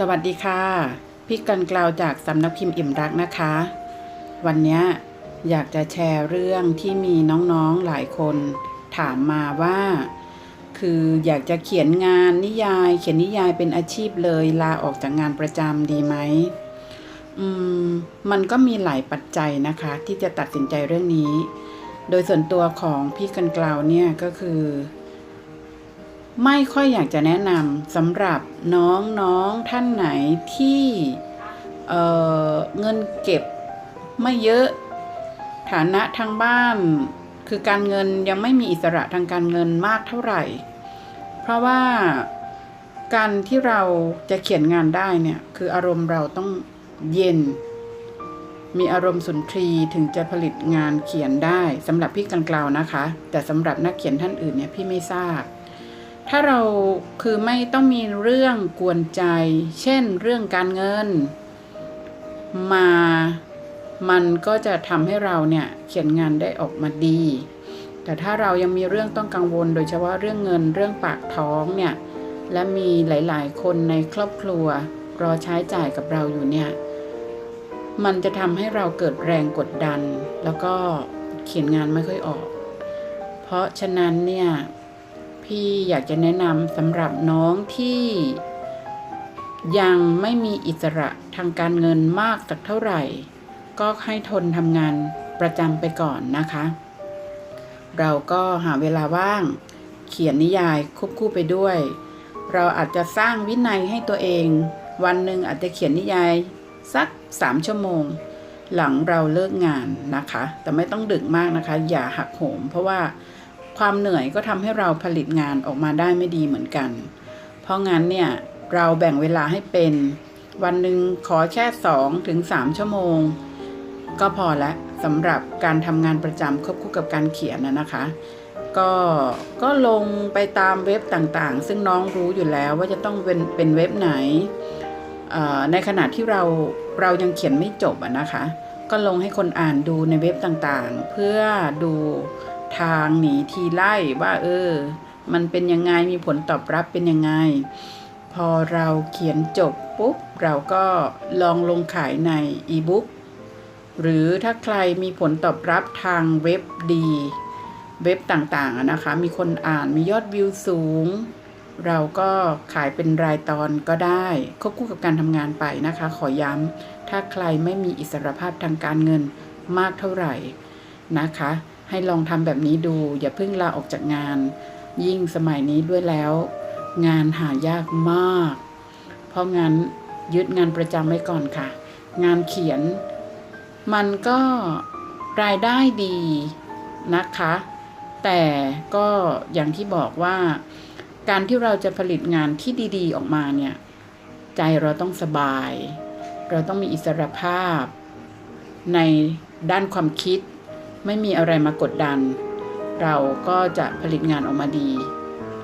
สวัสดีค่ะ พี่กันกล่าวจากสำนักพิมพ์อิ่มรักนะคะ วันนี้อยากจะแชร์เรื่องที่มีน้องๆหลายคนถามมาว่า คืออยากจะเขียนงานนิยาย เขียนนิยายเป็นอาชีพเลยลาออกจากงานประจำดีไหมอืมมันก็มีหลายปัจจัยนะคะ ที่จะตัดสินใจเรื่องนี้ โดยส่วนตัวของพี่กันกล่าวเนี่ยก็คือ ไม่ค่อยอยากจะแนะนำสำหรับน้องๆท่านไหนที่เเงินเก็บไม่เยอะฐานะทางบ้าน คือการเงินยังไม่มีอิสระทางการเงินมากเท่าไหร่ เพราะว่าการที่เราจะเขียนงานได้เนี่ย คืออารมณ์เราต้องเย็น มีอารมณ์สุนทรีถึงจะผลิตงานเขียนได้สำหรับพี่กันกล่าวนะคะ แต่สำหรับนักเขียนท่านอื่นเนี่ยพี่ไม่ทราบ ถ้าเราคือไม่ต้องมีเรื่องกวนใจ เช่นเรื่องการเงิน มามันก็จะทำให้เราเนี่ยเขียนงานได้ออกมาดี แต่ถ้าเรายังมีเรื่องต้องกังวล โดยเฉพาะเรื่องเงินเรื่องปากท้องเนี่ยและมีหลาย ๆ คนในครอบครัว รอใช้จ่ายกับเราอยู่เนี่ย มันจะทำให้เราเกิดแรงกดดัน แล้วก็เขียนงานไม่ค่อยออก เพราะฉะนั้นเนี่ย พี่อยากจะแนะนำสำหรับน้องที่ยังไม่มีอิสระทางการเงินมากสักเท่าไหร่ ก็ให้ทนทำงานประจำไปก่อนนะคะ เราก็หาเวลาว่าง เขียนนิยายควบคู่ไปด้วย เราอาจจะสร้างวินัยให้ตัวเอง วันหนึ่งอาจจะเขียนนิยายสัก3ชั่วโมง หลังเราเลิกงานนะคะ แต่ไม่ต้องดึกมากนะคะ อย่าหักโหม เพราะว่า ความเหนื่อยก็ทำให้เราผลิตงานออกมาได้ไม่ดีเหมือนกัน เพราะงั้นเนี่ยเราแบ่งเวลาให้เป็น วันหนึ่งขอแค่2ถึง3ชั่วโมง ก็พอละสำหรับการทำงานประจำควบคู่กับการเขียนนะคะ ก็ก็ลงไปตามเว็บต่างๆ ซึ่งน้องรู้อยู่แล้วว่าจะต้องเป็นเป็นเว็บไหน ในขณะที่เราเรายังเขียนไม่จบอะนะคะ ก็ลงให้คนอ่านดูในเว็บต่างๆ เพื่อดู ทางหนีทีไล่ว่า เออ มันเป็นยังไงมีผลตอบรับเป็นยังไง พอเราเขียนจบปุ๊บ เราก็ลองลงขายในอีบุ๊กหรือถ้าใครมีผลตอบรับทางเว็บดีเว็บต่างๆนะคะ มีคนอ่านมียอดวิวสูง เราก็ขายเป็นรายตอนก็ได้ควบคู่กับการทำงานไปนะคะ ขอย้ำถ้าใครไม่มีอิสรภาพทางการเงินมากเท่าไหร่นะคะ ให้ลองทำแบบนี้ดู อย่าเพิ่งลาออกจากงาน ยิ่งสมัยนี้ด้วยแล้ว งานหายากมาก เพราะงั้นยึดงานประจำไว้ก่อนค่ะ งานเขียน มันก็รายได้ดีนะคะ แต่ก็อย่างที่บอกว่า การที่เราจะผลิตงานที่ดี ๆ ออกมาเนี่ย ใจเราต้องสบาย เราต้องมีอิสรภาพ ในด้านความคิด ไม่มีอะไรมากดดัน เราก็จะผลิตงานออกมาดี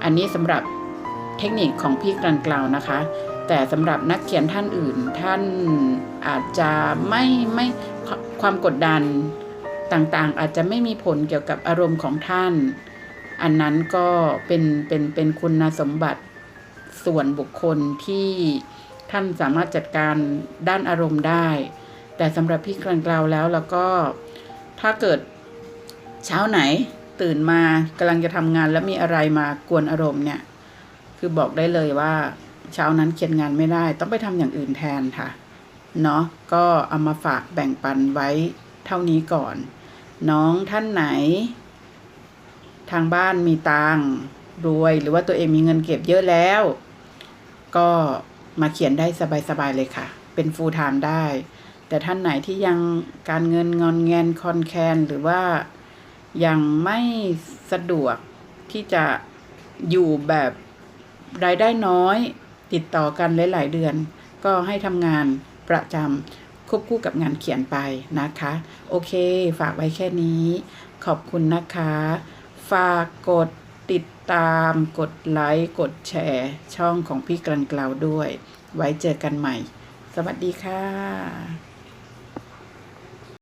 อันนี้สำหรับเทคนิคของพี่กลันกล่าวนะคะ แต่สำหรับนักเขียนท่านอื่นท่านอาจจะไม่ไม่ความกดดันต่างๆ อาจจะไม่มีผลเกี่ยวกับอารมณ์ของท่าน อันนั้นก็เป็นเป็นเป็นคุณสมบัติส่วนบุคคลที่ท่านสามารถจัดการด้านอารมณ์ได้ แต่สำหรับพี่กลันกล่าวแล้วแล้วก็ถ้าเกิด เช้าไหนตื่นมากำลังจะทำงานแล้วมีอะไรมากวนอารมณ์เนี่ย คือบอกได้เลยว่า เช้านั้นเขียนงานไม่ได้ ต้องไปทำอย่างอื่นแทนค่ะเนาะก็เอามาฝากแบ่งปันไว้เท่านี้ก่อน น้องท่านไหน ทางบ้านมีตังรวยหรือว่าตัวเองมีเงินเก็บเยอะแล้ว ก็มาเขียนได้สบายๆเลยค่ะ เป็นฟูลไทม์ได้ แต่ท่านไหนที่ยังการเงินงอนแงนคอนแคนหรือว่า ยังไม่สะดวกที่จะอยู่แบบรายได้น้อยติดต่อกันหลาย ๆ เดือน ก็ให้ทำงานประจำควบคู่กับงานเขียนไปนะคะ โอเค ฝากไว้แค่นี้ ขอบคุณนะคะ ฝากกดติดตามกดไลค์กดแชร์ ช่องของพี่กลันกล่าวด้วย ไว้เจอกันใหม่ สวัสดีค่ะ